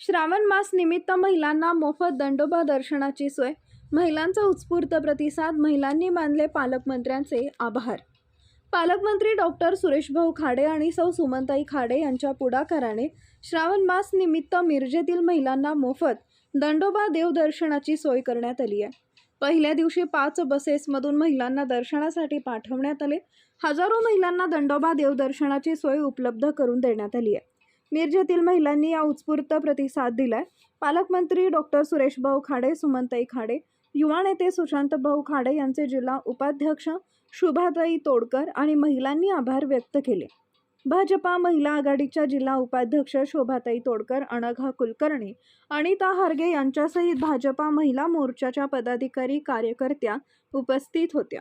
श्रावण मास निमित्त महिलांना मोफत दंडोबा दर्शनाची सोय. महिलांचा उत्स्फूर्त प्रतिसाद महिलांनी मानले पालकमंत्र्यांचे आभार. पालकमंत्री डॉक्टर सुरेशभाऊ खाडे आणि सौ सुमनताई खाडे यांच्या पुढाकाराने श्रावण मास निमित्त मिरजेतील महिलांना मोफत दंडोबा देवदर्शनाची सोय करण्यात आली आहे. पहिल्या दिवशी पाच बसेसमधून महिलांना दर्शनासाठी पाठवण्यात आले. हजारो महिलांना दंडोबा देवदर्शनाची सोय उपलब्ध करून देण्यात आली आहे. मिरजेतील महिलांनी या उत्स्फूर्त प्रतिसाद दिलाय. पालकमंत्री डॉक्टर सुरेशभाऊ खाडे सुमनताई खाडे युवा नेते सुशांत भाऊ खाडे यांचे जिल्हा उपाध्यक्ष शुभाताई तोडकर आणि महिलांनी आभार व्यक्त केले. भाजपा महिला आघाडीच्या जिल्हा उपाध्यक्ष शोभाताई तोडकर अनघा कुलकर्णी अनिता हार्गे यांच्यासहित भाजपा महिला मोर्चाच्या पदाधिकारी कार्यकर्त्या उपस्थित होत्या.